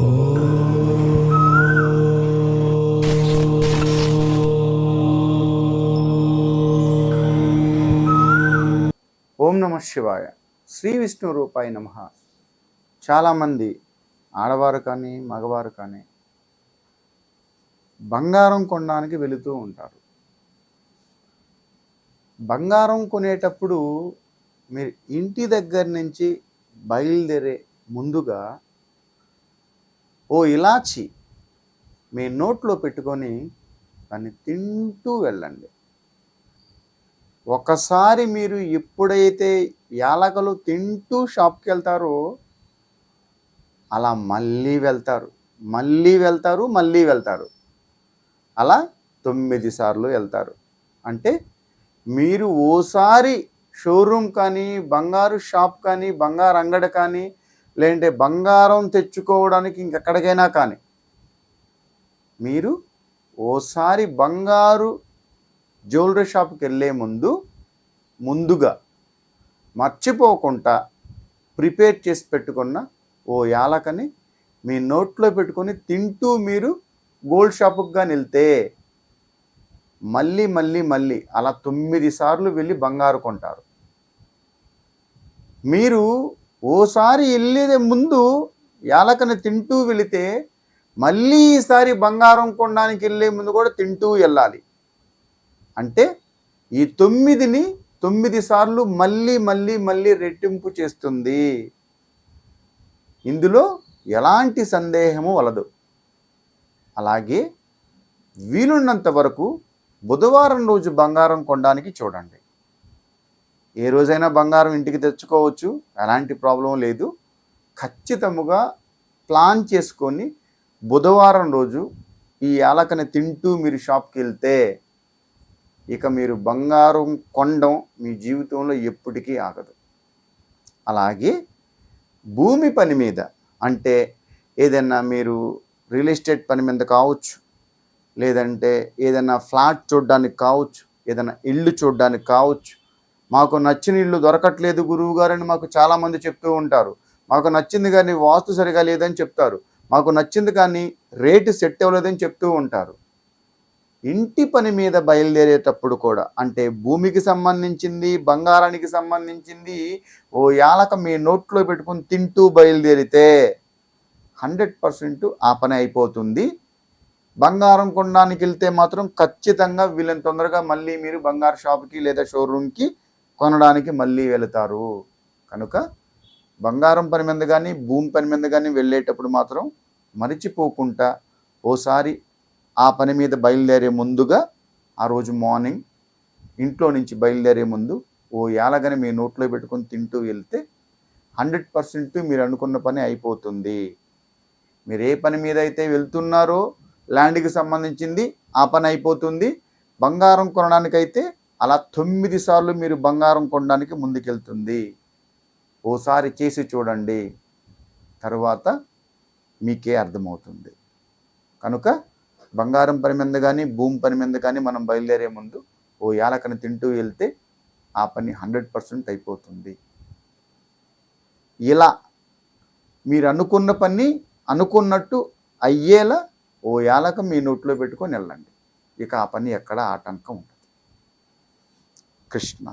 ఓం నమ శివాయ. శ్రీ విష్ణు రూపాయి నమ. చాలామంది ఆడవారు కానీ మగవారు కానీ బంగారం కొనడానికి వెళుతూ ఉంటారు. బంగారం కొనేటప్పుడు మీరు ఇంటి దగ్గర నుంచి బయలుదేరే ముందుగా ఓ ఇలాచి మీ నోట్లో పెట్టుకొని దాన్ని తింటూ వెళ్ళండి. ఒకసారి మీరు ఎప్పుడైతే యాలకలు తింటూ షాప్కి వెళ్తారో అలా మళ్ళీ వెళ్తారు. మళ్ళీ వెళ్తారు మళ్ళీ వెళ్తారు. అలా తొమ్మిది సార్లు వెళ్తారు. అంటే మీరు ఓసారి షోరూమ్ కానీ బంగారు షాప్ కానీ బంగారు అంగడి కానీ లేదంటే బంగారం తెచ్చుకోవడానికి ఇంకెక్కడికైనా కానీ. మీరు ఓసారి బంగారు జ్యువెలరీ షాప్కి వెళ్ళే ముందు ముందుగా మర్చిపోకుండా ప్రిపేర్ చేసి పెట్టుకున్న ఓ యాలకని మీ నోట్లో పెట్టుకొని తింటూ మీరు గోల్డ్ షాపుకి కానీ వెళ్తే మళ్ళీ మళ్ళీ మళ్ళీ అలా తొమ్మిది సార్లు వెళ్ళి బంగారు కొంటారు. మీరు ఓసారి వెళ్ళేదే ముందు యాలకని తింటూ వెళితే మళ్ళీ ఈసారి బంగారం కొండానికి వెళ్ళే ముందు కూడా తింటూ వెళ్ళాలి అంటే ఈ తొమ్మిదిని తొమ్మిది సార్లు మళ్ళీ మళ్ళీ మళ్ళీ రెట్టింపు చేస్తుంది. ఇందులో ఎలాంటి సందేహము వలదు. అలాగే వీలున్నంత వరకు బుధవారం రోజు బంగారం కొనడానికి చూడండి. ఏ రోజైనా బంగారం ఇంటికి తెచ్చుకోవచ్చు ఎలాంటి ప్రాబ్లం లేదు. ఖచ్చితముగా ప్లాన్ చేసుకొని బుధవారం రోజు ఈ యాలకని తింటూ మీరు షాప్కి వెళ్తే ఇక మీరు బంగారం కొనడం మీ జీవితంలో ఎప్పటికీ ఆగదు. అలాగే భూమి పని మీద అంటే ఏదైనా మీరు రియల్ ఎస్టేట్ పని మీద కావచ్చు లేదంటే ఏదైనా ఫ్లాట్ చూడడానికి కావచ్చు ఏదైనా ఇల్లు చూడడానికి కావచ్చు మాకు నచ్చిన ఇల్లు దొరకట్లేదు గురువు గారని మాకు చాలామంది చెప్తూ ఉంటారు. మాకు నచ్చింది కానీ వాస్తు సరిగా లేదని చెప్తారు. మాకు నచ్చింది కానీ రేటు సెట్ అవ్వలేదని చెప్తూ ఉంటారు. ఇంటి పని మీద బయలుదేరేటప్పుడు కూడా అంటే భూమికి సంబంధించింది బంగారానికి సంబంధించింది ఓ యాలక మీ నోట్లో పెట్టుకుని తింటూ బయలుదేరితే హండ్రెడ్ పర్సెంట్ ఆ పని అయిపోతుంది. బంగారం కొనడానికి వెళ్తే మాత్రం ఖచ్చితంగా వీళ్ళని తొందరగా మళ్ళీ మీరు బంగారు షాప్కి లేదా షోరూమ్కి కొనడానికి మళ్ళీ వెళతారు. కనుక బంగారం పని మీద కానీ భూమి పని మీద కానీ వెళ్ళేటప్పుడు మాత్రం మరిచిపోకుండా ఓసారి ఆ పని మీద బయలుదేరే ముందుగా ఆ రోజు మార్నింగ్ ఇంట్లో నుంచి బయలుదేరే ముందు ఓ యాలగని మీ నోట్లో పెట్టుకొని తింటూ వెళ్తే హండ్రెడ్ పర్సెంట్ మీరు అనుకున్న పని అయిపోతుంది. మీరు ఏ పని మీద అయితే వెళ్తున్నారో ల్యాండ్కి సంబంధించింది ఆ పని అయిపోతుంది. బంగారం కొనడానికైతే అలా తొమ్మిది సార్లు మీరు బంగారం కొనడానికి ముందుకెళ్తుంది. ఓసారి చేసి చూడండి. తర్వాత మీకే అర్థమవుతుంది. కనుక బంగారం పని మీద కానీ భూమి పని మీద కానీ మనం బయలుదేరే ముందు ఓ యాలకని తింటూ వెళ్తే ఆ పని హండ్రెడ్ పర్సెంట్ అయిపోతుంది. ఇలా మీరు అనుకున్న పని అనుకున్నట్టు అయ్యేలా ఓ యాలక మీ నోట్లో పెట్టుకొని వెళ్ళండి. ఇక ఆ పని ఎక్కడ ఆటంకం ఉంటుంది కృష్ణ